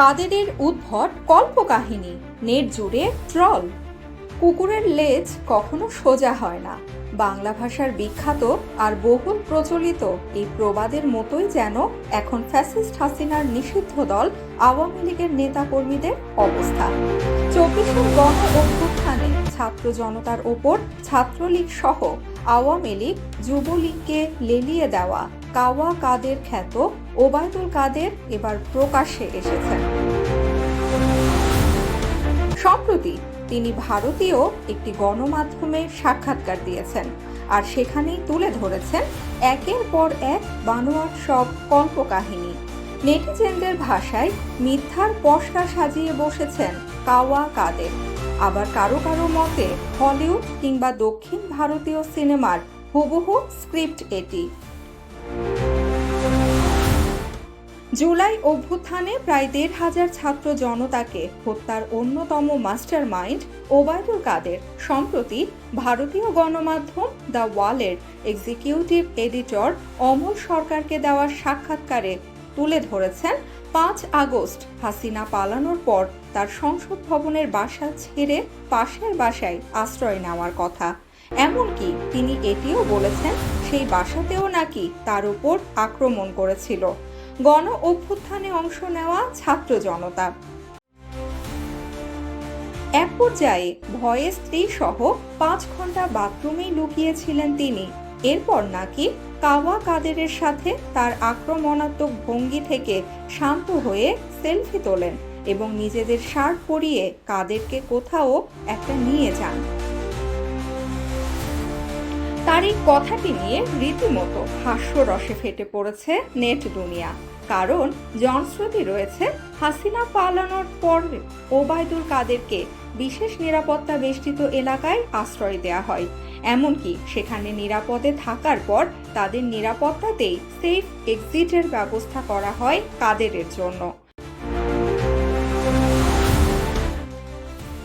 কাদেরের উদ্ভট কল্পকাহিনী, নেট জুড়ে ট্রল। কুকুরের লেজ কখনো সোজা হয় না। বাংলা ভাষার বিখ্যাত আর বহুল প্রচলিত এই প্রবাদের মতোই যেন এখন ফ্যাসিস্ট হাসিনার নিষিদ্ধ দল আওয়ামী লীগের নেতাকর্মীদের অবস্থা চব্বিশের গণ অভ্যুত্থানে ছাত্র জনতার ওপর ছাত্রলীগ সহ আওয়ামী লীগ যুবলীগকে লেলিয়ে দেওয়া। কাওয়া কাদের খ্যাত, ওবায়দুল কাদের এবার প্রকাশ্যে এসেছেন। সম্প্রতি তিনি ভারতীয় একটি গণমাধ্যমে সাক্ষাৎকার দিয়েছেন আর সেখানেই তুলে ধরেছেন একের পর এক বানোয়াট সব কল্পকাহিনী। নেটিজেনদের ভাষায় মিথ্যার পশরা সাজিয়ে বসেছেন কাওয়া কাদের। আবার কারও কারও মতে হলিউড কিংবা দক্ষিণ ভারতীয় সিনেমার হুবহু স্ক্রিপ্ট এটি। জুলাই অভ্যুত্থানে প্রায় দেড় হাজার ছাত্র জনতাকে হত্যার অন্যতম মাস্টার মাইন্ড ওবায়দুল কাদের। সম্প্রতি ভারতীয় গণমাধ্যম দ্য ওয়ালের এক্সিকিউটিভ এডিটর অমল সরকারকে দেওয়া সাক্ষাৎকারে তুলে ধরেছেন, পাঁচ আগস্ট হাসিনা পালানোর পর তার সংসদ ভবনের বাসা ছেড়ে পাশের বাসায় আশ্রয় নেওয়ার কথা। এমনকি তিনি এটিও বলেছেন, সেই বাসাতেও নাকি তার উপর আক্রমণ করেছিল। গণ অভ্যুত্থানে অংশ নেওয়া ছাত্র জনতা। এক পর্যায়ে ভয়ে স্ত্রী সহ পাঁচ ঘণ্টা বাথরুমেই লুকিয়েছিলেন তিনি। এরপর নাকি কাওয়া কাদেরের সাথে তার আক্রমণাত্মক ভঙ্গি থেকে শান্ত হয়ে সেলফি তোলেন এবং নিজেদের শার্ট পরিয়ে কাদেরকে কোথাও একটা নিয়ে যান। তার এই কথাটি নিয়ে রীতিমতো হাস্যরসে ফেটে পড়েছে নেট দুনিয়া। কারণ জনশ্রুতি রয়েছে, হাসিনা পালানোর পর ওবায়দুল কাদেরকে বিশেষ নিরাপত্তা বেষ্টিত এলাকায় আশ্রয় দেওয়া হয়। এমনকি সেখানে নিরাপদে থাকার পর তাদের নিরাপত্তাতেই সেফ এক্সিটের ব্যবস্থা করা হয় কাদেরের জন্য।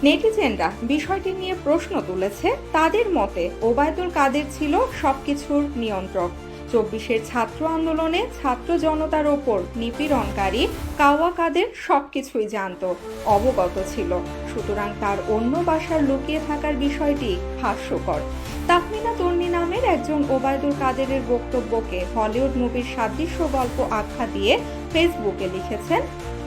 নেটিজেনরা বিষয়টি নিয়ে প্রশ্ন তুলেছে, তাদের মতে ওবায়দুল কাদের ছিল সবকিছুর নিয়ন্ত্রক। চব্বিশের ছাত্র আন্দোলনে ছাত্র জনতার ওপর নিপীড়নকারী কাওয়া কাদের সবকিছুই জানত, অবগত ছিল। সুতরাং তার অন্য বাসার লুকিয়ে থাকার বিষয়টি হাস্যকর। তাহমিনা তর্নি নামের একজন ওবায়দুল কাদেরের বক্তব্যকে হলিউড মুভির সাদৃশ্য গল্প আখ্যা দিয়ে ফেসবুকে লিখেছেন,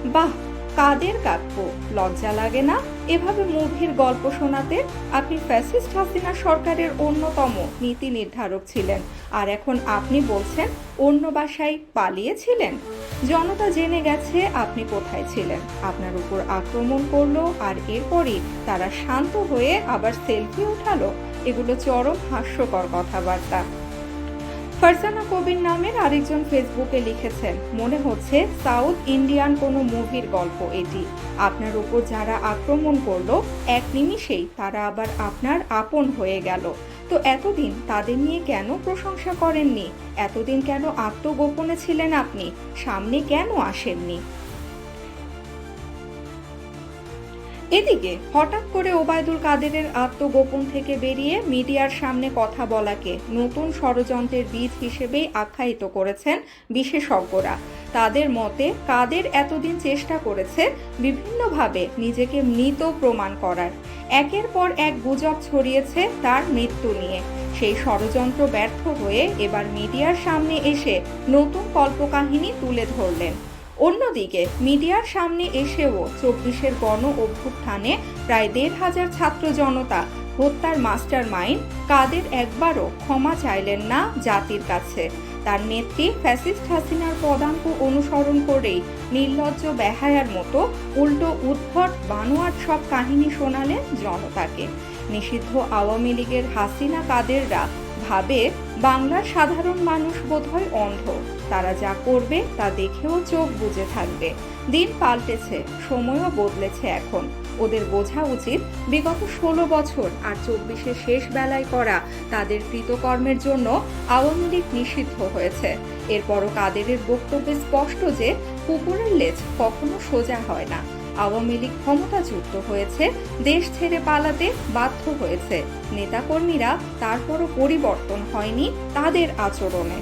বাহ, কাদের কাব্য, লজ্জা লাগে না? এভাবে মুভির গল্প শোনাতে আপনি ফ্যাসিস্ট হাসিনা সরকারের অন্যতম নীতি নির্ধারক ছিলেন। আর এখন আপনি বলছেন, অন্য বাসায় পালিয়েছিলেন? জনতা জেনে গেছে আপনি কোথায় ছিলেন। আপনার উপর আক্রমণ করল, আর এরপরই তারা শান্ত হয়ে আবার সেলফি উঠালো। এগুলো চরম হাস্যকর কথাবার্তা। ফারজানা কবির নামের আরেকজন ফেসবুকে লিখেছেন, মনে হচ্ছে সাউথ ইন্ডিয়ান কোনো মুভির গল্প এটি। আপনার উপর যারা আক্রমণ করল, এক নিমিষেই তারা আবার আপনার আপন হয়ে গেল। তো এতদিন তাদের নিয়ে কেন প্রশংসা করেননি? এতদিন কেন আত্মগোপনে ছিলেন আপনি? সামনে কেন আসেননি? এদিকে, হঠাৎ করে ওবায়দুল কাদেরের আত্মগোপন থেকে বেরিয়ে মিডিয়ার সামনে কথা বলাকে নতুন ষড়যন্ত্রের বীজ হিসেবেই আখ্যায়িত করেছেন বিশেষজ্ঞরা। তাদের মতে, কাদের এতদিন চেষ্টা করেছে বিভিন্নভাবে নিজেকে মৃত প্রমাণ করার। একের পর এক গুজব ছড়িয়েছে তার মৃত্যু নিয়ে। সেই ষড়যন্ত্র ব্যর্থ হয়ে এবার মিডিয়ার সামনে এসে নতুন কল্পকাহিনী তুলে ধরলেন। অন্যদিকে, মিডিয়ার সামনে এসেও চব্বিশের গণ অভ্যুত্থানে প্রায় দেড় হাজার ছাত্র জনতা হত্যার মাস্টার মাইন্ড কাদের একবারও ক্ষমা চাইলেন না জাতির কাছে। তার নেত্রী ফ্যাসিস্ট হাসিনার পদাঙ্ক অনুসরণ করেই নির্লজ্জ বেহায়ার মতো উল্টো উদ্ভট বানোয়ার সব কাহিনী শোনালেন জনতাকে। নিষিদ্ধ আওয়ামী লীগের হাসিনা কাদেররা ভাবে বাংলার সাধারণ মানুষ বোধহয় অন্ধ। তারা যা করবে তা দেখেও চোখ বুজে থাকবে। দিন পাল্টেছে, সময়ও বদলেছে এখন। ওদের বোঝা উচিত বিগত ষোলো বছর আর চব্বিশের শেষ বেলায় করা তাদের কৃতকর্মের জন্য আওয়ামী লীগ নিষিদ্ধ হয়েছে। এরপরও কাদেরের বক্তব্যে স্পষ্ট যে কুকুরের লেজ কখনো সোজা হয় না। আওয়ামী লীগ ক্ষমতাচ্যুত হয়েছে, দেশ ছেড়ে পালাতে বাধ্য হয়েছে। নেতাকর্মীরা তারপরও পরিবর্তন হয়নি তাদের আচরণে।